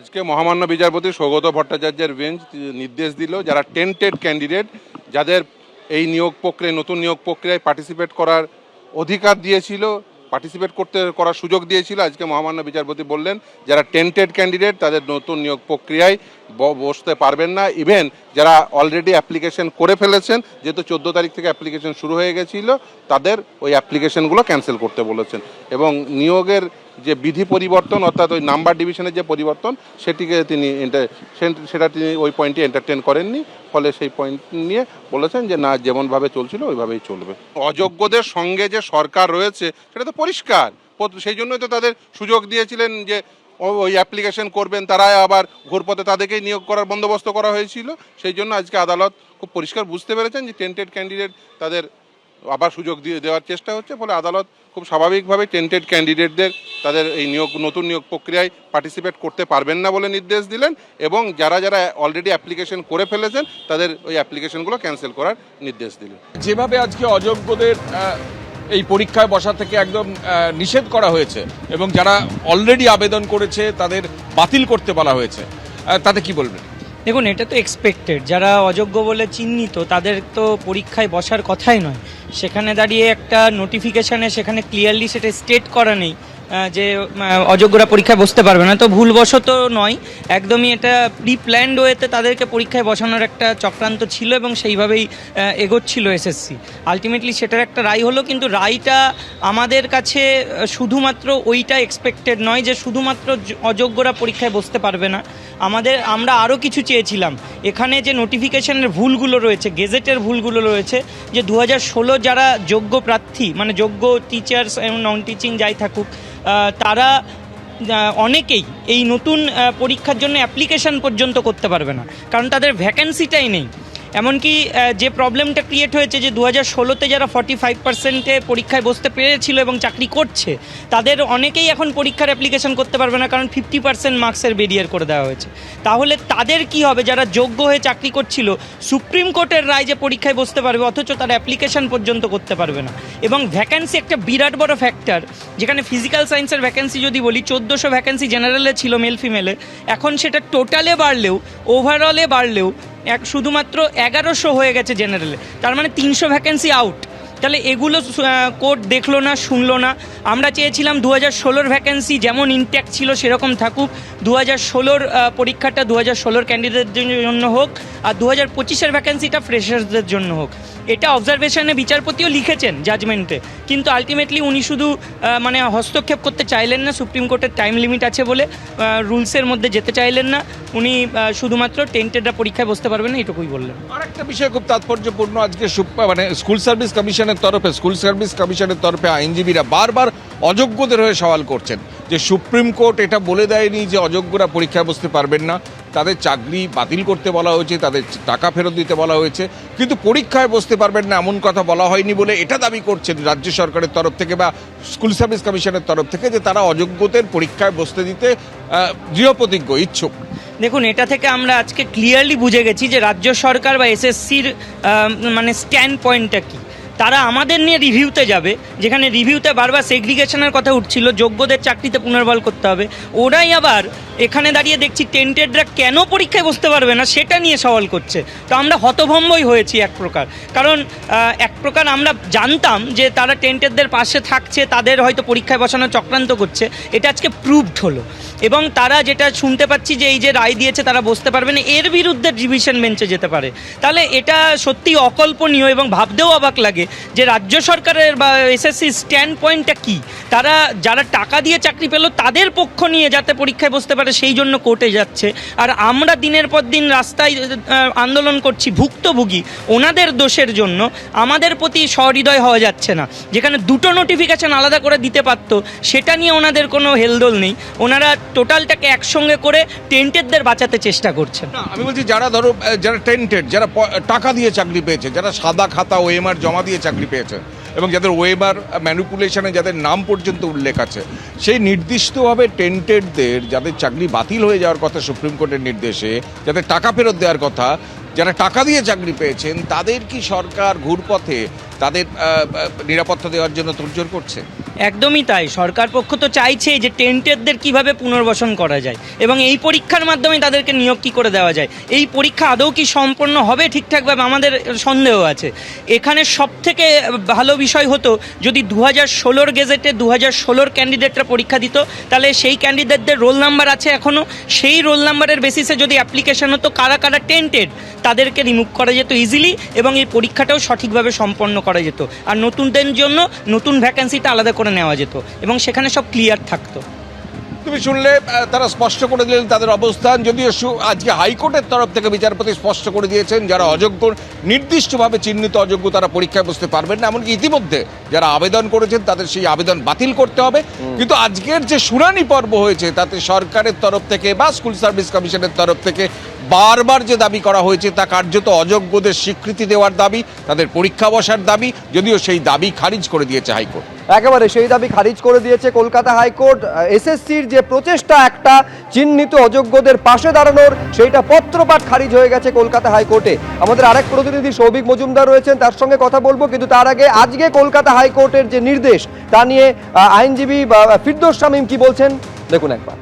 আজকে মহামান্য বিচারপতি সৌগত ভট্টাচার্যের বেঞ্চ নির্দেশ দিল যারা টেন্টেড ক্যান্ডিডেট, যাদের এই নিয়োগ প্রক্রিয়ায় নতুন নিয়োগ প্রক্রিয়ায় পার্টিসিপেট করার অধিকার দিয়েছিল পার্টিসিপেট করতে, করার সুযোগ দিয়েছিল, আজকে মহামান্য বিচারপতি বললেন, যারা টেন্টেড ক্যান্ডিডেট, তাদের নতুন নিয়োগ প্রক্রিয়ায় বসতে পারবেন না। ইভেন যারা অলরেডি অ্যাপ্লিকেশন করে ফেলেছেন, যেহেতু চোদ্দ তারিখ থেকে অ্যাপ্লিকেশন শুরু হয়ে গেছিল, তাদের ওই অ্যাপ্লিকেশনগুলো ক্যান্সেল করতে বলেছেন। এবং নিয়োগের যে বিধি পরিবর্তন, অর্থাৎ ওই নাম্বার ডিভিশনের যে পরিবর্তন, সেটিকে তিনি সেটা তিনি ওই পয়েন্টটি এন্টারটেন করেননি। ফলে সেই পয়েন্ট নিয়ে বলেছেন যে, না, যেমনভাবে চলছিল, ওইভাবেই চলবে। অযোগ্যদের সঙ্গে যে সরকার রয়েছে, সেটা তো পরিষ্কার। সেই জন্যই তো তাদের সুযোগ দিয়েছিলেন যে ওই অ্যাপ্লিকেশন করবেন, তারা আবার ঘুরপথে তাদেরকেই নিয়োগ করার বন্দোবস্ত করা হয়েছিল। সেই জন্য আজকে আদালত খুব পরিষ্কার বুঝতে পেরেছেন যে টেন্টেড ক্যান্ডিডেট তাদের আবার সুযোগ দিয়ে দেওয়ার চেষ্টা হচ্ছে, ফলে আদালত খুব স্বাভাবিকভাবে টেন্টেড ক্যান্ডিডেটদের তাদের এই নিয়োগ, নতুন নিয়োগ প্রক্রিয়ায় পার্টিসিপেট করতে পারবেন না বলে নির্দেশ দিলেন এবং যারা যারা অলরেডি অ্যাপ্লিকেশন করে ফেলেছেন, তাদের ওই অ্যাপ্লিকেশনগুলো ক্যান্সেল করার নির্দেশ দিলেন। যেভাবে আজকে অযোগ্যদের এই পরীক্ষায় বসা থেকে একদম নিষেধ করা হয়েছে এবং যারা অলরেডি আবেদন করেছে, তাদের বাতিল করতে বলা হয়েছে তাতে কি বলবেন? দেখুন, এটা তো এক্সপেক্টেড যারা অযোগ্য বলে চিহ্নিত, তাদের তো পরীক্ষায় বসার কথাই নয়। সেখানে দাঁড়িয়ে একটা নোটিফিকেশানে সেখানে ক্লিয়ারলি সেটা স্টেট করা নেই যে অযোগ্যরা পরীক্ষায় বসতে পারবে না। তো ভুলবশত নয়, একদমই এটা প্রি প্ল্যান্ড ওয়েতে তাদেরকে পরীক্ষায় বসানোর একটা চক্রান্ত ছিল এবং সেইভাবেই এগোচ্ছিল এসএসসি আলটিমেটলি সেটার একটা রায় হলো, কিন্তু রায়টা আমাদের কাছে শুধুমাত্র ওইটা এক্সপেক্টেড নয় যে শুধুমাত্র অযোগ্যরা পরীক্ষায় বসতে পারবে না। আমাদের, আমরা আরও কিছু চেয়েছিলাম। এখানে যে নোটিফিকেশনের ভুলগুলো রয়েছে গেজেটের ভুলগুলো রয়েছে, যে দু হাজার ষোলো যারা যোগ্য প্রার্থী মানে যোগ্য টিচার্স এবং নন টিচিং যাই থাকুক তারা অনেকেই এই নতুন পরীক্ষার জন্য অ্যাপ্লিকেশান পর্যন্ত করতে পারবে না। কারণ তাদের ভ্যাকেন্সিটাই নেই। এমনকি যে প্রবলেমটা ক্রিয়েট হয়েছে যে দু হাজার ষোলোতে যারা ফর্টি ফাইভ পার্সেন্টে পরীক্ষায় বসতে পেরেছিল এবং চাকরি করছে, তাদের অনেকেই এখন পরীক্ষার অ্যাপ্লিকেশন করতে পারবে না কারণ ফিফটি পার্সেন্ট মার্কসের বেরিয়ার করে দেওয়া হয়েছে। তাহলে তাদের কি হবে? যারা যোগ্য হয়ে চাকরি করছিল, সুপ্রিম কোর্টের রায় যে পরীক্ষায় বসতে পারবে, অথচ তারা অ্যাপ্লিকেশন পর্যন্ত করতে পারবে না। এবং ভ্যাকেন্সি একটা বিরাট বড় ফ্যাক্টর যেখানে ফিজিক্যাল সায়েন্সের ভ্যাকেন্সি যদি বলি, চোদ্দোশো ভ্যাকেন্সি জেনারেলে ছিল মেল ফিমেলে এখন সেটা টোটালে বাড়লেও ওভারঅলে বাড়লেও এক শুধুমাত্র এগারোশো হয়ে গেছে জেনারেলে তার মানে তিনশো ভ্যাকেন্সি আউট তাহলে এগুলো কোর্ট দেখল না, শুনলো না। আমরা চেয়েছিলাম দু হাজার ষোলোর ভ্যাকেন্সি যেমন ইনট্যাক্ট ছিল সেরকম থাকুক। দু হাজার ষোলোর পরীক্ষাটা দু হাজার ষোলোর ক্যান্ডিডেটদের জন্য হোক, আর দু হাজার পঁচিশের ভ্যাকেন্সিটা ফ্রেশার্সদের জন্য হোক। এটা অবজারভেশনে বিচারপতিও লিখেছেন জাজমেন্টে কিন্তু আলটিমেটলি উনি শুধু মানে হস্তক্ষেপ করতে চাইলেন না, সুপ্রিম কোর্টের টাইম লিমিট আছে বলে রুলসের মধ্যে যেতে চাইলেন না। উনি শুধুমাত্র টেন্টেডরা পরীক্ষায় বসতে পারবেন না, এটুকুই বললেন। আর একটা বিষয় খুব তাৎপর্যপূর্ণ, আজকে মানে স্কুল সার্ভিস কমিশনের তরফে, স্কুল সার্ভিস কমিশনের তরফে আইনজীবীরা বারবার অযোগ্যদের হয়ে সওয়াল করছেন যে সুপ্রিম কোর্ট এটা বলে দেয়নি যে অযোগ্যরা পরীক্ষায় বসতে পারবেন না। তাদের চাকরি বাতিল করতে বলা হয়েছে, তাদের টাকা ফেরত দিতে বলা হয়েছে। কিন্তু পরীক্ষায় বসতে পারবেন না এমন কথা বলা হয়নি বলে এটা দাবি করছেন রাজ্য সরকারের তরফ থেকে বা স্কুল সার্ভিস কমিশনের তরফ থেকে যে তারা অযোগ্যদের পরীক্ষায় বসতে দিতে দৃঢ়প্রতিজ্ঞ ইচ্ছুক। দেখুন, এটা থেকে আমরা আজকে ক্লিয়ারলি বুঝে গেছি যে রাজ্য সরকার বা এসএসসির মানে স্ট্যান্ড পয়েন্টটা কি। তারা আমাদের নিয়ে রিভিউতে যাবে, যেখানে রিভিউতে বারবার সেগ্রিগেশনের কথা উঠছিল, যোগ্যদের চাকরিতে পুনর্বল করতে হবে। ওরাই আবার এখানে দাঁড়িয়ে দেখছি টেন্টেডরা কেন পরীক্ষায় বসতে পারবে না সেটা নিয়ে সওয়াল করছে। তো আমরা হতভম্বই হয়েছি এক প্রকার। কারণ এক প্রকার আমরা জানতাম যে তারা টেন্টেডদের পাশে থাকছে, তাদের হয়তো পরীক্ষায় বসানো চক্রান্ত করছে। এটা আজকে প্রুভড হলো। এবং তারা যেটা শুনতে পাচ্ছি যে এই যে রায় দিয়েছে, তারা বসতে পারবে না, এর বিরুদ্ধে ডিভিশন বেঞ্চে যেতে পারে। তাহলে এটা সত্যি অকল্পনীয় এবং ভাবতেও অবাক লাগে যে রাজ্য সরকারের বা এসএসসি স্ট্যান্ড পয়েন্টটা কী? তারা যারা টাকা দিয়ে চাকরি পেল, তাদের পক্ষ নিয়ে যাতে পরীক্ষায় বসতে পারে সেই জন্য কোর্টে যাচ্ছে। আর আমরা দিনের পর দিন রাস্তায় আন্দোলন করছি ভুক্তভোগী, ওনাদের দোষের জন্য আমাদের প্রতি সহৃদয় হওয়া যাচ্ছে না। যেখানে দুটো নোটিফিকেশন আলাদা করে দিতে পারতো, সেটা নিয়ে ওনাদের কোনো হেলদোল নেই। ওনারা টোটালটাকে একসঙ্গে করে টেন্টেডদের বাঁচাতে চেষ্টা করছেন। আমি বলছি যারা ধরো যারা টেন্টেড যারা টাকা দিয়ে চাকরি পেয়েছে, যারা সাদা খাতা ও ওএমআর জমা দিয়ে চাকরি পেয়েছে এবং যাদের ওয়েবার ম্যানিপুলেশনে যাদের নাম পর্যন্ত উল্লেখ আছে, সেই নির্দিষ্টভাবে টেন্টেডদের, যাদের চাকরি বাতিল হয়ে যাওয়ার কথা সুপ্রিম কোর্টের নির্দেশে, যাদের টাকা ফেরত দেওয়ার কথা, যারা টাকা দিয়ে চাকরি পেয়েছেন, তাদের কি সরকার ঘুরপথে তাদের নিরাপত্তা দেওয়ার জন্য তোড়জোড় করছে? একদমই তাই। সরকার পক্ষ তো চাইছে যে টেন্টেডদের কীভাবে পুনর্বাসন করা যায় এবং এই পরীক্ষার মাধ্যমে তাদেরকে নিয়োগ কী করে দেওয়া যায়। এই পরীক্ষা আদৌ কি সম্পন্ন হবে ঠিকঠাকভাবে আমাদের সন্দেহ আছে। এখানে সব থেকে ভালো বিষয় হতো, যদি দু হাজার ষোলোর গেজেটে দু হাজার ষোলোর ক্যান্ডিডেটরা পরীক্ষা দিত, তাহলে সেই ক্যান্ডিডেটদের রোল নাম্বার আছে এখনও সেই রোল নাম্বারের বেসিসে যদি অ্যাপ্লিকেশন হতো, কারা কারা টেন্টেড, তাদেরকে রিমুভ করা যেত ইজিলি এবং এই পরীক্ষাটাও সঠিকভাবে সম্পন্ন করা যেত। আর নতুনদের জন্য নতুন ভ্যাকেন্সিটা আলাদা করে নেওয়া যেত এবং সেখানে সব ক্লিয়ার থাকতো। তুমি শুনলে তারা স্পষ্ট করে দিলেন তাদের অবস্থান, যদিও আজকে হাইকোর্টের তরফ থেকে বিচারপতি স্পষ্ট করে দিয়েছেন, যারা অযোগ্য নির্দিষ্টভাবে চিহ্নিত অযোগ্য তারা পরীক্ষায় বসতে পারবেন না, এমনকি ইতিমধ্যে যারা আবেদন করেছেন তাদের সেই আবেদন বাতিল করতে হবে। কিন্তু আজকের যে শুনানি পর্ব হয়েছে তাতে সরকারের তরফ থেকে বা স্কুল সার্ভিস কমিশনের তরফ থেকে বারবার যে দাবি করা হয়েছে তা কার্যত অযোগ্যদের স্বীকৃতি দেওয়ার দাবি তাদের পরীক্ষা বসার দাবি যদিও সেই দাবি খারিজ করে দিয়েছে হাইকোর্ট। একেবারে সেই দাবি খারিজ করে দিয়েছে কলকাতা হাইকোর্ট। এসএসসির যে প্রচেষ্টা একটা চিহ্নিত অযোগ্যদের পাশে দাঁড়ানোর সেইটা পত্রপাঠ খারিজ হয়ে গেছে কলকাতা হাইকোর্টে। আমাদের আরেক প্রতিনিধি সৌভিক মজুমদার রয়েছেন তার সঙ্গে কথা বলব কিন্তু তার আগে আজকে কলকাতা হাইকোর্টের যে নির্দেশ তা নিয়ে আইনজীবী ফিরদোস শামীম কি বলছেন? দেখুন একবার।